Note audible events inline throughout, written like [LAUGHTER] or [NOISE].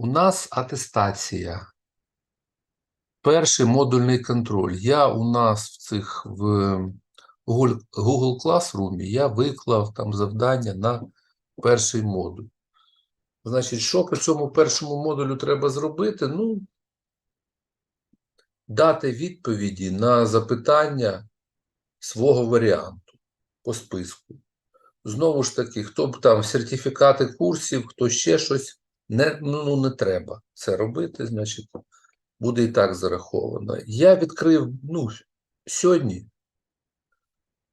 У нас атестація. Перший модульний контроль. Я у нас в цих в Google, Classroom я виклав там завдання на перший модуль. Значить, що по цьому першому модулю треба зробити? Ну, дати відповіді на запитання свого варіанту по списку. Знову ж таки, хто б там сертифікати курсів, хто ще щось, не, ну, не треба це робити, значить, буде і так зараховано. Я відкрив ну, сьогодні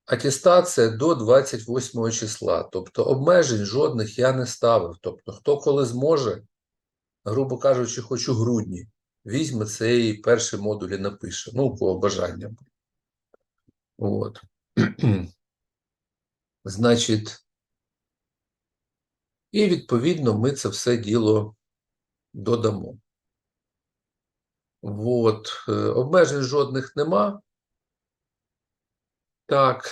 атестація до 28 числа. Тобто обмежень жодних я не ставив. Тобто, хто коли зможе, грубо кажучи, хоч у грудні, візьме цей перший модуль і напише. Ну, у кого бажання. буде. От. [CLEARS THROAT] Значить, і відповідно ми це все діло додамо. От. е, Обмежень жодних нема. Так.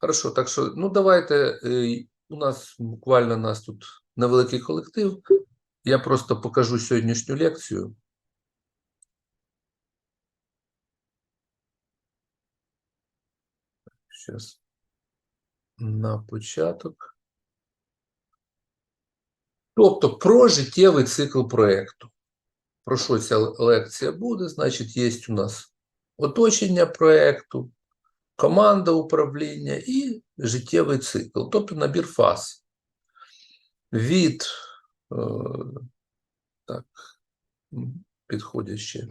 Хорошо, так що, ну давайте. е, У нас буквально у нас тут невеликий колектив. Я просто покажу сьогоднішню лекцію. Зараз. На початок. Тобто про життєвий цикл проєкту. Про що ця лекція буде? Значить, є у нас оточення проєкту, команда управління і життєвий цикл, тобто набір фаз. Від, е, так, ще.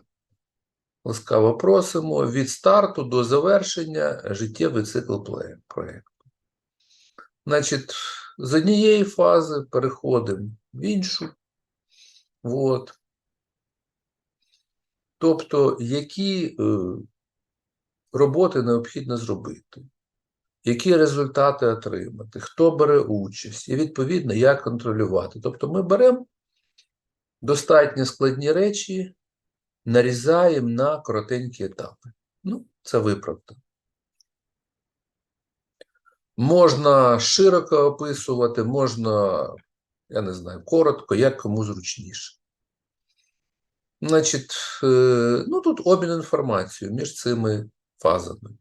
Ласкаво просимо від старту до завершення життєвий цикл проєкту. Значить, з однієї фази переходимо в іншу. От. Тобто, які е, роботи необхідно зробити, які результати отримати, хто бере участь, і відповідно як контролювати. Тобто, ми беремо достатньо складні речі, нарізаємо на коротенькі етапи. Ну, це виправдано. Можна широко описувати, можна, я не знаю, коротко, як кому зручніше. Значить, е, ну тут обмін інформацією між цими фазами.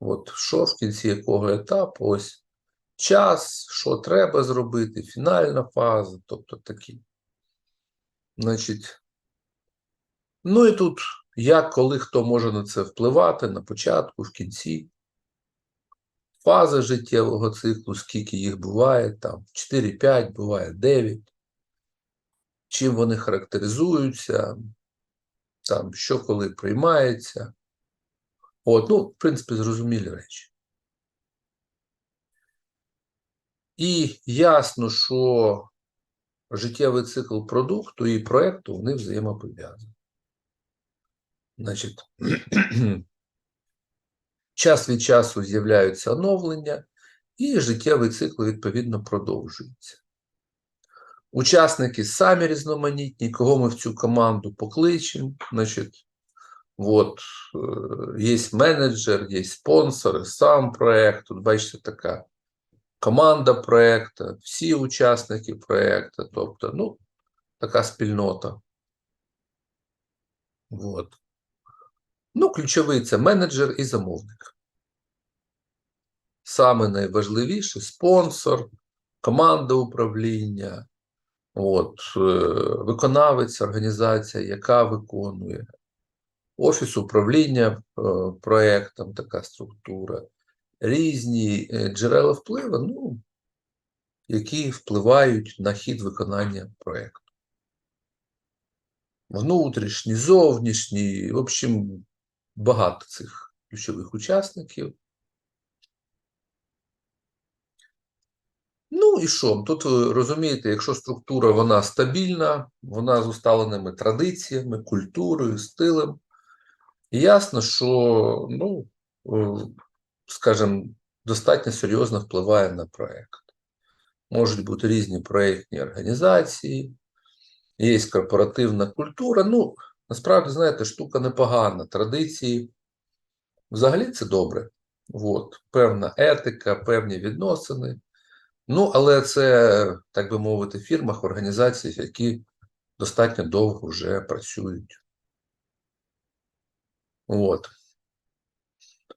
От що в кінці якого етапу, ось час, що треба зробити, фінальна фаза, тобто такі. Значить, ну і тут як, коли хто може на це впливати на початку, в кінці. Фази життєвого циклу, скільки їх буває, там 4-5, буває 9. Чим вони характеризуються, там, що коли приймається. От, ну, в принципі, зрозумілі речі. І ясно, що життєвий цикл продукту і проєкту вони взаємопов'язані. Значить, [CLEARS THROAT] час від часу з'являються оновлення, і життєвий цикл відповідно продовжується. Учасники самі різноманітні, кого ми в цю команду покличемо. Значить, от, е, є менеджер, є спонсори, сам проєкт. Тут бачите, така команда проєкту, всі учасники проєкту, тобто, ну, така спільнота. От. Ну, ключовий це менеджер і замовник. Саме найважливіше спонсор, команда управління, от, е, виконавець, організація, яка виконує, офіс управління е, проєктом, така структура, різні е, джерела впливу, ну, які впливають на хід виконання проєкту. Внутрішні, зовнішні, в общем, багато цих ключових учасників. Ну і що? Тут ви розумієте, якщо структура вона стабільна, вона з усталеними традиціями, культурою, стилем, ясно, що, ну, е, скажімо, достатньо серйозно впливає на проєкт. Можуть бути різні проєктні організації, є корпоративна культура. Ну, насправді, знаєте, штука непогана. Традиції взагалі це добре. От, певна етика, певні відносини. Ну, але це, так би мовити, в фірмах, організаціях, які достатньо довго вже працюють. От.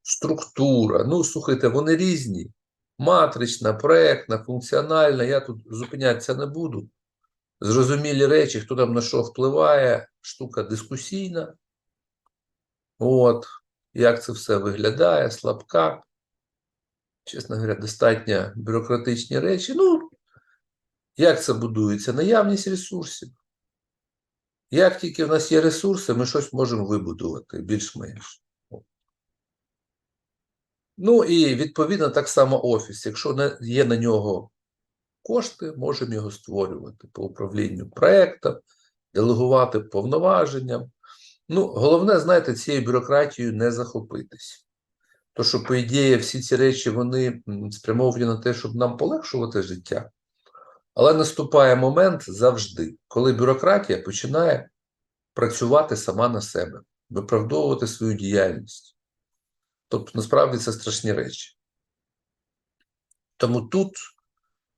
Структура. Ну, слухайте, вони різні. Матрична, проектна, функціональна. Я тут зупинятися не буду. Зрозумілі речі, хто там на що впливає, штука дискусійна. От. Як це все виглядає, слабка. Чесно говоря, достатньо бюрократичні речі. Ну, як це будується? Наявність ресурсів. Як тільки в нас є ресурси, ми щось можемо вибудувати більш-менш. Ну і відповідно так само офіс. Якщо є на нього кошти, можемо його створювати по управлінню проектом, делегувати повноваженням. Ну, головне, знаєте, цією бюрократією не захопитись. То, що, по ідеї, всі ці речі вони спрямовані на те, щоб нам полегшувати життя. Але наступає момент завжди, коли бюрократія починає працювати сама на себе, виправдовувати свою діяльність. Тобто, насправді це страшні речі. Тому тут,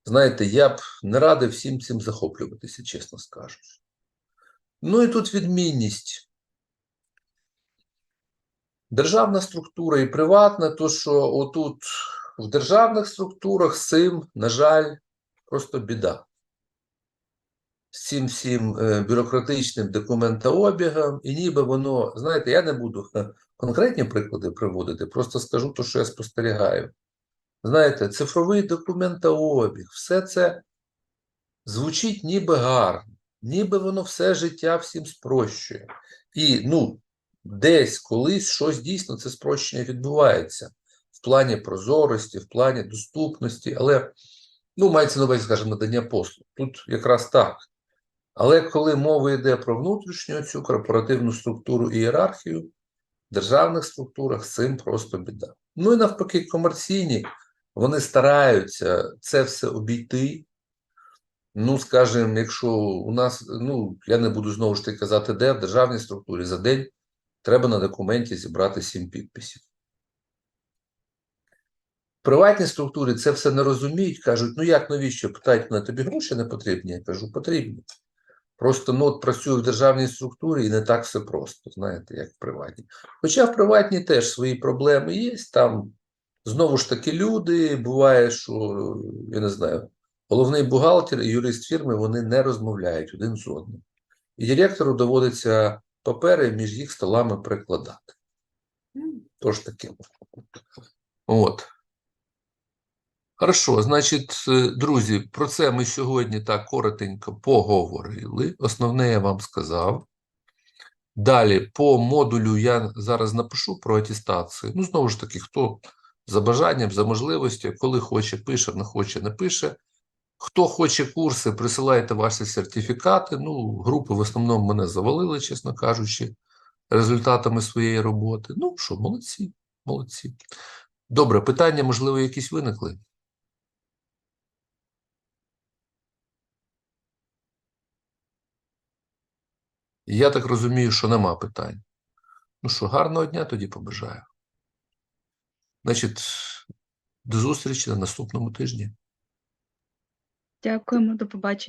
знаєте, я б не радив всім цим захоплюватися, чесно скажучи. Ну і тут відмінність. Державна структура і приватна, то що отут в державних структурах з цим, на жаль, просто біда. З цим всім е, бюрократичним документообігом, і ніби воно, знаєте, я не буду конкретні приклади приводити, просто скажу те, що я спостерігаю. Знаєте, цифровий документообіг, все це звучить ніби гарно, ніби воно все життя всім спрощує. І ну, десь колись щось дійсно це спрощення відбувається в плані прозорості, в плані доступності, але ну, мається на увазі, скажімо, надання послуг. Тут якраз так. Але коли мова йде про внутрішню цю корпоративну структуру і ієрархію, в державних структурах з цим просто біда. Ну і навпаки, комерційні, вони стараються це все обійти. Ну, скажімо, якщо у нас, ну, я не буду знову ж таки казати, де в державній структурі за день треба на документі зібрати 7 підписів. В приватній структурі це все не розуміють, кажуть, ну як навіщо? Питають мене, тобі гроші не потрібні? Я кажу, потрібні. Просто ну, от працюю в державній структурі і не так все просто, знаєте, як в приватній. Хоча в приватній теж свої проблеми є, там знову ж таки люди, буває, що, я не знаю, головний бухгалтер і юрист фірми, вони не розмовляють один з одним. І директору доводиться папери між їх столами прикладати. Тож таке. От. Хорошо, значить, е, друзі, про це ми сьогодні так коротенько поговорили. Основне я вам сказав. Далі по модулю я зараз напишу про атестацію. Ну, знову ж таки, хто за бажанням, за можливістю, коли хоче, пише, не хоче, не пише. Хто хоче курси, присилайте ваші сертифікати. Ну, групи в основному мене завалили, чесно кажучи, результатами своєї роботи. Ну що, молодці, молодці. Добре, питання, можливо, якісь виникли? Я так розумію, що нема питань. Ну що, гарного дня тоді побажаю. Значить, до зустрічі на наступному тижні. Дякуємо, до побачення.